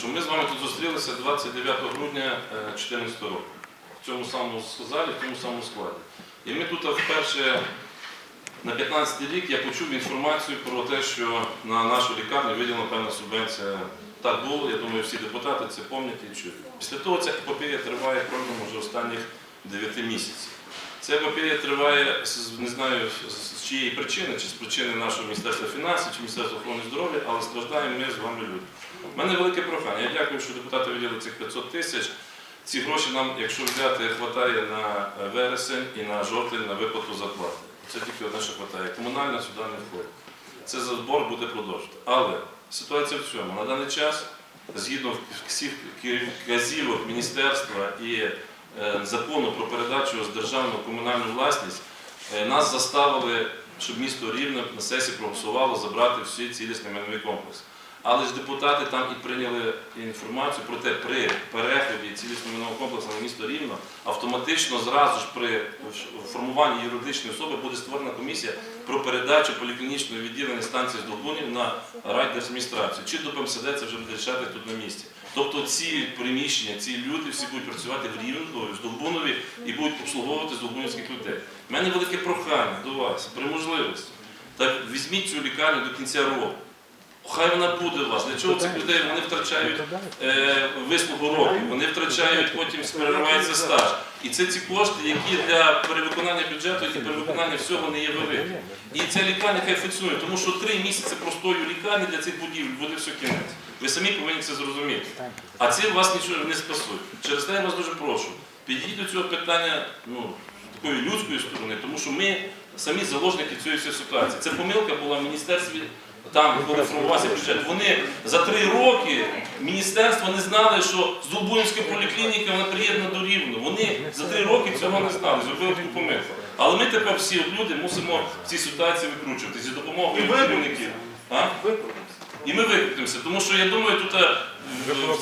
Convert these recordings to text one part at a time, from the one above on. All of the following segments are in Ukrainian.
що ми з вами тут зустрілися 29 грудня 2014 року. В цьому самому залі, в цьому самому складі. І ми тут вперше на 15 рік я почув інформацію про те, що на нашу лікарню виділена певна субвенція. Так було, я думаю, всі депутати це пам'ятають і чують. Після того ця епопея триває протягом вже останніх 9 місяців. Ця епопея триває, не знаю з- чиєї причини, чи з причини нашого Міністерства фінансів, чи Міністерства охорони здоров'я, але страждаємо ми з вами люди. У мене велике прохання. Я дякую, що депутати виділили цих 500 тисяч. Ці гроші нам, якщо взяти, вистачає на вересень і на жовтень на виплату зарплати. Це тільки одне, що вистачає. Комунальна сюди не входить. Це за збор буде продовжувати. Але ситуація в цьому. На даний час, згідно всіх вказівок міністерства і закону про передачу з державну комунальну власність, е, нас заставили, щоб місто Рівне на сесії проголосувало забрати всі цілісний майновий комплекс. Але ж депутати там і прийняли інформацію про те, при переході цілісного майнового комплексу на місто Рівно автоматично зразу ж при формуванні юридичної особи буде створена комісія про передачу поліклінічного відділення станції з Долбунів на райдержадміністрацію. Чи до ПМСД це вже буде рішати тут на місці. Тобто ці приміщення, ці люди всі будуть працювати в Рівно, в Долбунові і будуть обслуговувати здолбунівських людей. У мене велике прохання до вас при можливості. Так візьміть цю лікарню до кінця року. Хай вона буде у вас. Для чого цих людей вони втрачають е, вислугу років, вони втрачають, потім переривається стаж. І це ці кошти, які для перевиконання бюджету і перевиконання всього не є великі. І ця лікарня хай фіксує, тому що три місяці простою лікарні для цих будівель буде все кінець. Ви самі повинні це зрозуміти. А ці вас нічого не спасуть. Через те я вас дуже прошу. Підійдіть до цього питання ну, такої людської сторони, тому що ми самі заложники цієї всієї ситуації. Це помилка була в міністерстві. Там, коли формувався бюджет, вони за три роки міністерство не знали, що Зубунська поліклініка вона приєднана до Рівну. Вони за три роки цього не знали, зробили таку помилку. Але ми тепер всі люди мусимо в цій ситуації викручуватися за допомогою керівників. І ми викрутимося, тому що я думаю, тут е,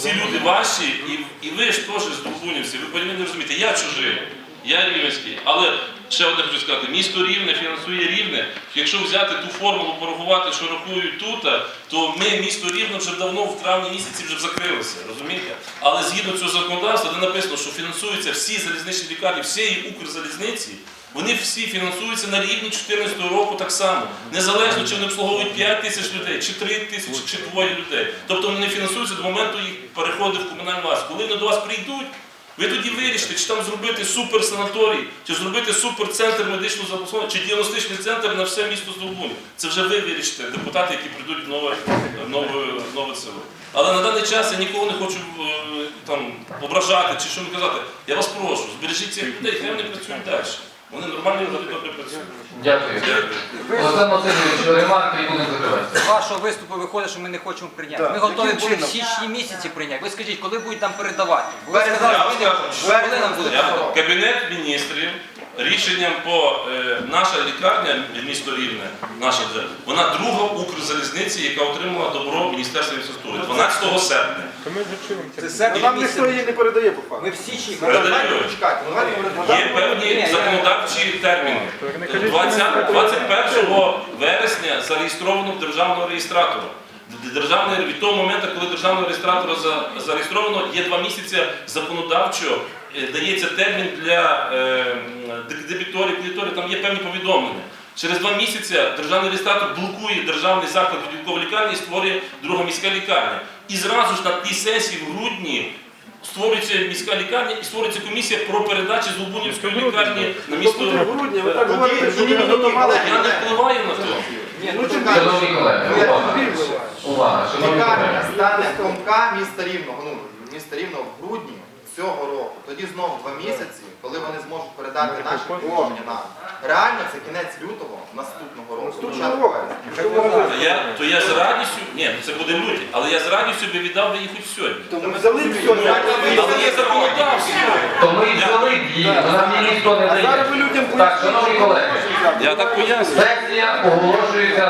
ці люди ваші, і, і ви ж теж з Долбунівці, ви повинні розуміти, я чужий, я рівненський, але ще одне хочу сказати, місто Рівне фінансує Рівне. Якщо взяти ту формулу порахувати, що рахують тут, то ми місто Рівне вже давно в травні місяці вже закрилися, розумієте? Але згідно цього законодавства, де написано, що фінансуються всі залізничні лікарні, всієї Укрзалізниці, вони всі фінансуються на рівні 2014 року так само. Незалежно, чи вони обслуговують 5 тисяч людей, чи 3 тисячі, чи двоє людей. Тобто вони не фінансуються до моменту їх переходу в комунальну власність. Коли вони до вас прийдуть, ви тоді вирішите, чи там зробити суперсанаторій, чи зробити суперцентр медичного забезпечення, чи діагностичний центр на все місто Здолбунів. Це вже ви вирішите, депутати, які прийдуть в нове, нове, нове село. Але на даний час я нікого не хочу е, там ображати чи що казати. Я вас прошу, збережіть цих людей, хай вони працюють далі. Вони нормально люди добре працюють. Дякую. Олександр Васильович, ремарки і будемо закривати. З вашого виступу виходить, що ми не хочемо прийняти. Ми готові були в січні місяці прийняти. Ви скажіть, коли будуть нам передавати? Ви сказали, що не скажу, коли нам буде передавати? Кабінет міністрів рішенням по е, наша лікарня місто Рівне, наша вона друга Укрзалізниці, яка отримала добро Міністерства інфраструктури 12 серпня. Це Ну, серпня Нам ніхто її не передає по факту. Ми в січні Передають. Чекайте, ну, ми. Є певні законодавчі терміни. 20 21 вересня зареєстровано в державного реєстратора. Державний від того моменту, коли державного реєстратора за- зареєстровано, є два місяці законодавчо е, дається термін для е, м, дебіторів, кредиторів, там є певні повідомлення. Через два місяці державний реєстратор блокує державний заклад відділкової лікарні і створює друга міська лікарня. І зразу ж на тій сесії в грудні створюється міська лікарня і створюється комісія про передачу з Лубунівської лікарні на місто. Тобто в грудні, ви так говорите, що ми готували. Я не впливаю на то. Ні, Ну, ну. Шановні колеги, увага. Увага, шановні Лікарня колеги. стане комка міста Рівного, ну, міста Рівного в грудні цього року. Тоді знову два місяці, коли вони зможуть передати наші приміщення нам. Реально це кінець лютого наступного року. Початок вересня. То я, то я з радістю, ні, ну це буде люті, але я з радістю би віддав би їх хоч сьогодні. То ми взяли все, Ну, Але є законодавство. То ми взяли її, вона мені ніхто не а зараз дає. ви людям Так, шановні колеги, Я так пояснюю. сесія оголошується